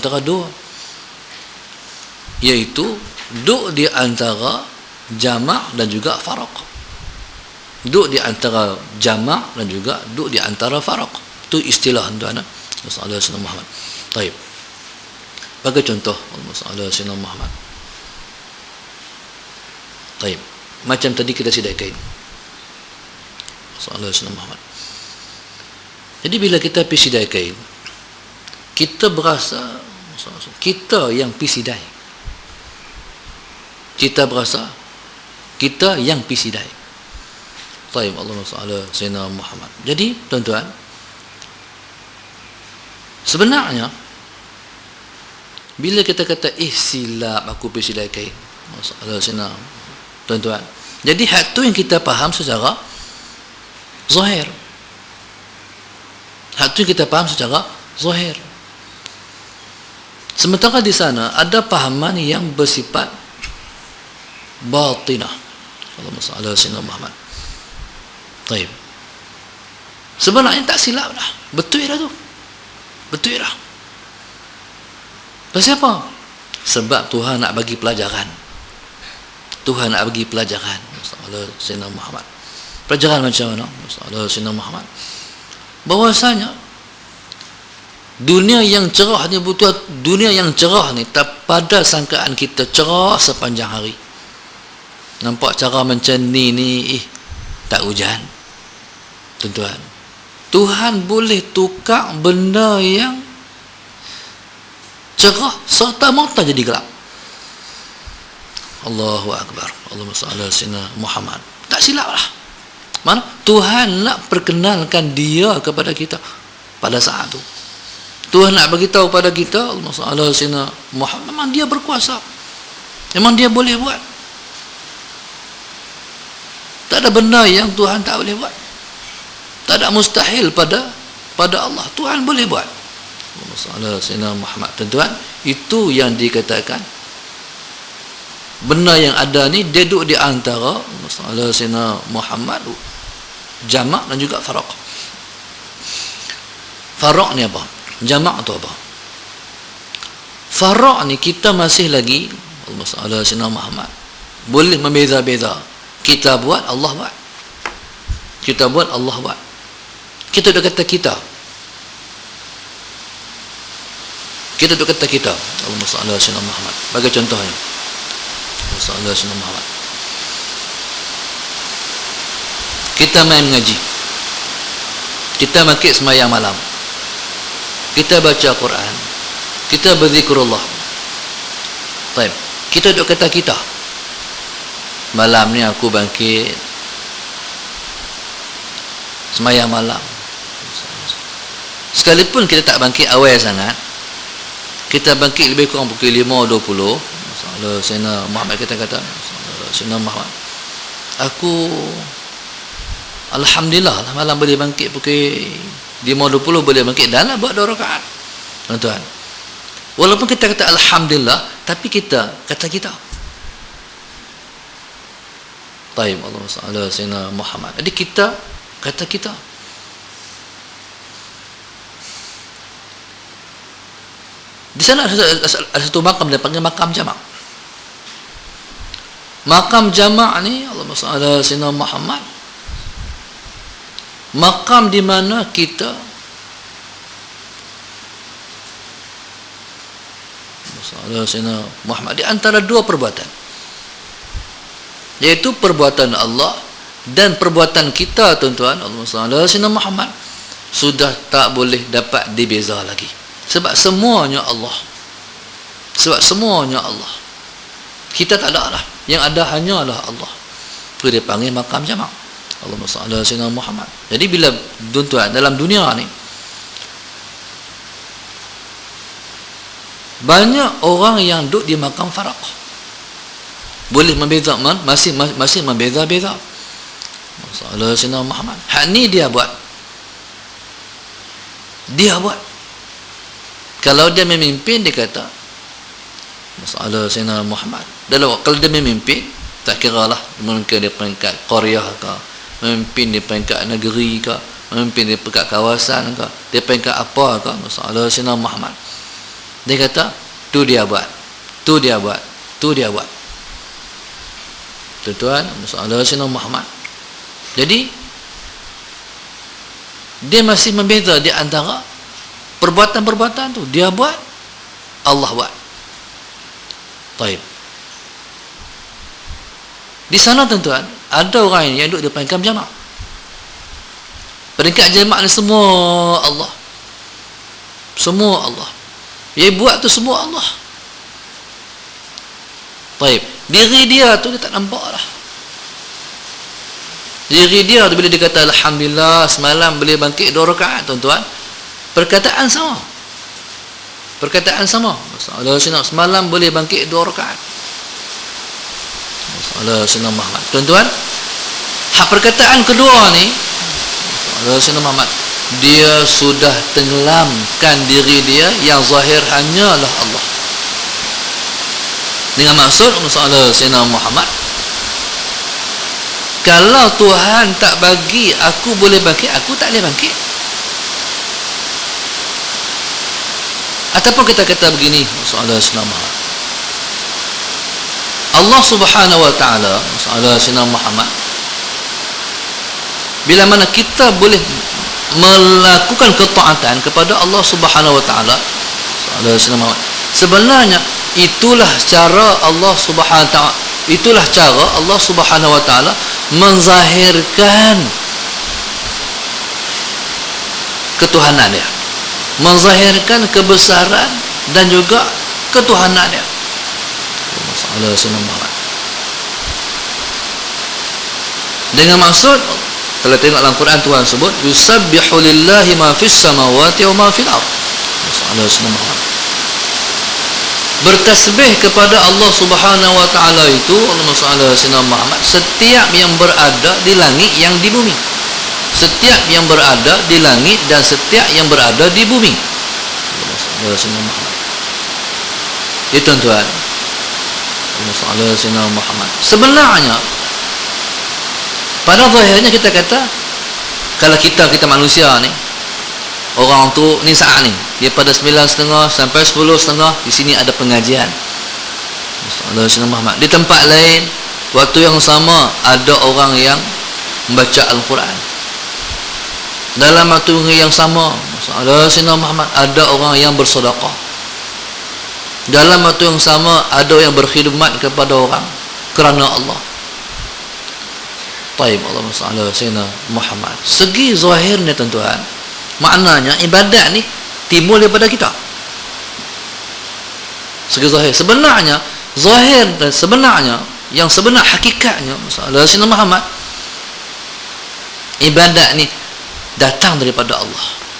antara dua. Iaitu duk di antara jamak dan juga faraq duk di antara jamak dan juga duk di antara faraq itu istilah tuan Masalah Sayyidina Muhammad. Taib Bagi contoh Masalah Sayyidina Muhammad. Taib Macam tadi kita kain Masalah Sayyidina Muhammad. Jadi bila kita pergi sidai kain Kita berasa Kita yang pergi sidai Kita berasa Kita yang pergi sidai Taib Allah Masalah Sayyidina Muhammad Jadi tuan-tuan Sebenarnya bila kita kata eh silap aku pergi silap kain. Masalah senang. Tuan-tuan. Jadi hak tu yang kita faham secara zahir. Hak tu yang kita faham secara zahir. Sementara di sana ada pahaman yang bersifat batinah. Kalau masalah Sayyidina Muhammad. Baik. Sebenarnya tak silap dah. Betul dah tu. Betul lah. Pasal apa? Sebab Tuhan nak bagi pelajaran. Tuhan nak bagi pelajaran. Masalah Sayyidina Muhammad. Pelajaran macam mana? Masalah Sayyidina Muhammad. Bahawasanya, dunia yang cerah ni butuh dunia yang cerah ni tak pada sangkaan kita cerah sepanjang hari. Nampak cara macam ni ni, eh, tak hujan. Tuan-tuan. Tuhan boleh tukar benda yang cerah serta mata jadi gelap. Allahu Akbar. Allahumma salli ala Muhammad. Tak silap lah. Mana? Tuhan nak perkenalkan dia kepada kita pada saat itu. Tuhan nak beritahu kepada kita salli ala Muhammad. Memang dia berkuasa. Memang dia boleh buat. Tak ada benda yang Tuhan tak boleh buat tak ada mustahil pada pada Allah Tuhan boleh buat masalah Sayyidina Muhammad tuan itu yang dikatakan benda yang ada ni dia duduk di antara masalah Sayyidina Muhammad jamak dan juga faraq faraq ni apa jamak tu apa? Faraq ni kita masih lagi masalah Sayyidina Muhammad. Boleh membeza-beza. Kita buat Allah buat. Kita buat Allah buat. Kita dah kata kita. Kita dah kata kita. Ala sayyidina Muhammad. Bagi contohnya. Ala sayyidina Muhammad. Kita main mengaji. Kita makik semayang malam kita baca Quran. Kita berzikrullah. Baik. kita duk kata kita. Malam ni aku bangkit. Semayang malam. Sekalipun kita tak bangkit awal sangat kita bangkit lebih kurang pukul 5.20 masalah Sayyidina Muhammad kita kata Sayyidina Muhammad aku Alhamdulillah lah malam boleh bangkit pukul 5.20 boleh bangkit dan buat dua rakaat. Tuan-tuan. Walaupun kita kata Alhamdulillah tapi kita kata kita. Taib Allah Sayyidina Muhammad. Jadi kita kata kita. Di sana ada, ada satu makam dia panggil makam jamak. Makam jamak ni Allahumma salli ala Muhammad. Makam di mana kita? Sayyidina Muhammad di antara dua perbuatan. Yaitu perbuatan Allah dan perbuatan kita tuan-tuan. Salli ala Muhammad sudah tak boleh dapat dibeza lagi. Sebab semuanya Allah. Sebab semuanya Allah. Kita tak ada lah. Yang ada hanyalah Allah. Itu dia panggil makam jamak Allahumma salli ala sayyidina Muhammad. Jadi bila tuan dalam dunia ni banyak orang yang duduk di makam faraq boleh membeza masih masih membeza-beza. Masalah Sayyidina Muhammad. Hak ni dia buat. Dia buat. Kalau dia memimpin dia kata masalah Sayyidina Muhammad. Dalam kalau dia memimpin tak kira lah mungkin dia peringkat Korea ke memimpin di peringkat negeri ke memimpin di peringkat kawasan ke dia peringkat apa ke masalah Sayyidina Muhammad. Dia kata tu dia buat. Tu dia buat. Tu dia buat. Tuan-tuan masalah Sina Muhammad. Jadi dia masih membeza di antara perbuatan-perbuatan tu. Dia buat Allah buat. Taib. Di sana tuan-tuan ada orang yang duduk di peringkat jamaah peringkat jamaah ni semua Allah. Semua Allah. Yang buat tu semua Allah. Taib diri dia tu dia tak nampak lah. Diri dia tu bila dia kata Alhamdulillah semalam boleh bangkit dua rakaat tuan-tuan perkataan sama. Perkataan sama. Semalam boleh bangkit dua rakaat Allah sinar Muhammad. Tuan-tuan hak perkataan kedua ni Allah sinar Muhammad dia sudah tenggelamkan diri dia yang zahir hanyalah Allah. Dengan maksud Allah sinar Muhammad kalau Tuhan tak bagi aku boleh bangkit aku tak boleh bangkit. Ataupun kita kata begini soalan senama Allah subhanahu wa ta'ala soalan senama Muhammad bila mana kita boleh melakukan ketaatan kepada Allah subhanahu wa ta'ala soalan senama Muhammad sebenarnya itulah cara Allah subhanahu wa ta'ala itulah cara Allah subhanahu wa ta'ala menzahirkan ketuhanan dia menzahirkan kebesaran dan juga ketuhanan dia masalah sunnah Muhammad dengan maksud kalau tengok dalam Quran Tuhan sebut yusabbihu lillahi ma fis samawati wa ma fil ard. Sunnah Muhammad bertasbih kepada Allah Subhanahu wa taala itu Allah Subhanahu Sinar Muhammad setiap yang berada di langit yang di bumi. Setiap yang berada di langit dan setiap yang berada di bumi. Allah Sinar Muhammad itu tuan-tuan Allah Sinar Muhammad. Sebenarnya pada zahirnya kita kata kalau kita kita manusia ni orang tu ni saat ni. Dia pada 9.30 sampai 10.30 di sini ada pengajian. Allah Muhammad. Di tempat lain waktu yang sama ada orang yang membaca Al-Quran. Dalam waktu yang sama Allah Muhammad ada orang yang bersedekah dalam waktu yang sama ada yang berkhidmat kepada orang kerana Allah. Taib Allah Sayyidina Muhammad. Segi zahirnya tuan-tuan maknanya ibadat ni timbul daripada kita. Segi zahir. Sebenarnya zahir dan sebenarnya yang sebenar hakikatnya masalah Sayyidina Muhammad ibadat ni datang daripada Allah